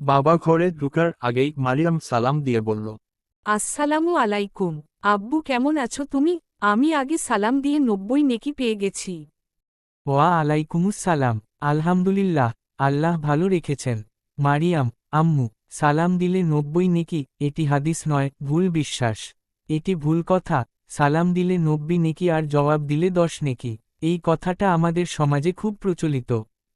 বাবা ঘরে ঢুকার আগেই মারিয়াম সালাম দিয়ে বলল আসসালামু আলাইকুম। আব্বু কেমন আছো তুমি? আমি আগে সালাম দিয়ে নব্বই নেকি পেয়ে গেছি। ওয়া আলাইকুমুসসালাম আলহামদুলিল্লাহ আল্লাহ ভালো রেখেছেন। মারিয়াম আম্মু সালাম দিলে নব্বই নেকি এটি হাদিস নয় ভুল বিশ্বাস। এটি ভুল কথা সালাম দিলে নব্বই নেকি আর জবাব দিলে দশ নেকি। এই কথাটা আমাদের সমাজে খুব প্রচলিত।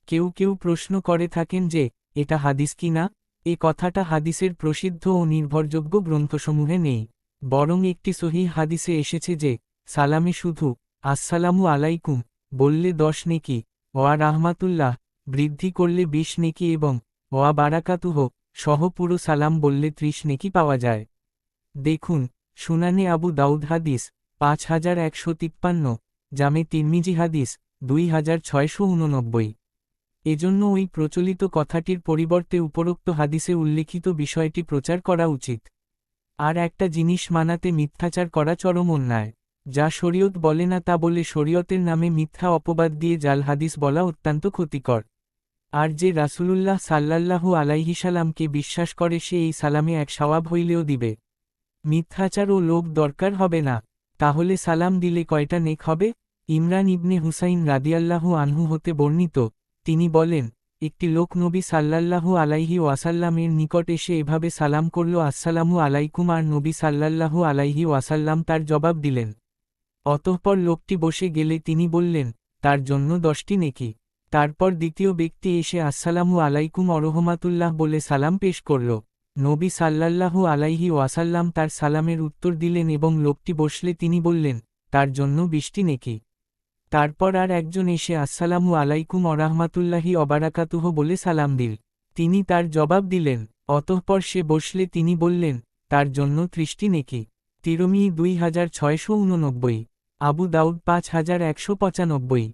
কেউ কেউ প্রশ্ন করে থাকেন যে এটা হাদিস কি না? এ কথাটা হাদিসের প্রসিদ্ধ ও নির্ভরযোগ্য গ্রন্থসমূহে নেই, বরং একটি সহি হাদিসে এসেছে যে, সালামে শুধু, আসসালামু আলাইকুম, বললে দশ নেকি, ওয়া রাহমাতুল্লাহ, বৃদ্ধি করলে বিশ নেকি এবং, ওয়া বারাকাতুহ, সহ পুরো সালাম বললে ত্রিশ নেকি পাওয়া যায়। দেখুন, সুনানে আবু দাউদ হাদিস, পাঁচ হাজার একশো তিপ্পান্ন, জামে তিরমিজি হাদিস, দুই হাজার ছয়শো উননব্বই এজন্য ওই প্রচলিত কথাটির পরিবর্তে উপরোক্ত হাদিসে উল্লেখিত বিষয়টি প্রচার করা উচিত। আর একটা জিনিস মানাতে মিথ্যাচার করা চরম অন্যায়। যা শরীয়ত বলে না তা বলে শরীয়তের নামে মিথ্যা অপবাদ দিয়ে জাল হাদিস বলা অত্যন্ত ক্ষতিকর। আর যে রাসূলুল্লাহ সাল্লাল্লাহু আলাইহি সালামকে বিশ্বাস করে সে এই সালামে এক সওয়াব হইলেও দিবে। মিথ্যাচার ও লোভ দরকার হবে না। তাহলে সালাম দিলে কয়টা নেক হবে? ইমরান ইবনে হুসাইন রাদিয়াল্লাহু আনহু হতে বর্ণিত তিনি বলেন, একটি লোক নবী সাল্লাল্লাহু আলাইহি ওয়াসাল্লামের নিকট এসে এভাবে সালাম করল, আসসালামু আলাইকুম আর নবী সাল্লাল্লাহু আলাইহি ওয়াসাল্লাম তার জবাব দিলেন। অতঃপর লোকটি বসে গেলে তিনি বললেন, তার জন্য দশটি নেকি। তারপর দ্বিতীয় ব্যক্তি এসে আসসালামু আলাইকুম অরহমাতুল্লাহ বলে সালাম পেশ করল। নবী সাল্লাল্লাহু আলাইহি ওয়াসাল্লাম তার সালামের উত্তর দিলেন এবং লোকটি বসলে তিনি বললেন, তার জন্য বৃষ্টি নেকি। তারপর আর একজন এসে আসসালামু আলাইকুম অরাহমাতুল্লাহি অবারাকাতুহ বলে সালাম দিল। তিনি তার জবাব দিলেন, অতঃপর সে বসলে তিনি বললেন, তার জন্য তৃষ্টি নেকি। তিরমি দুই হাজার ছয়শো উননব্বই, আবু দাউদ পাঁচ হাজার একশো পঁচানব্বই।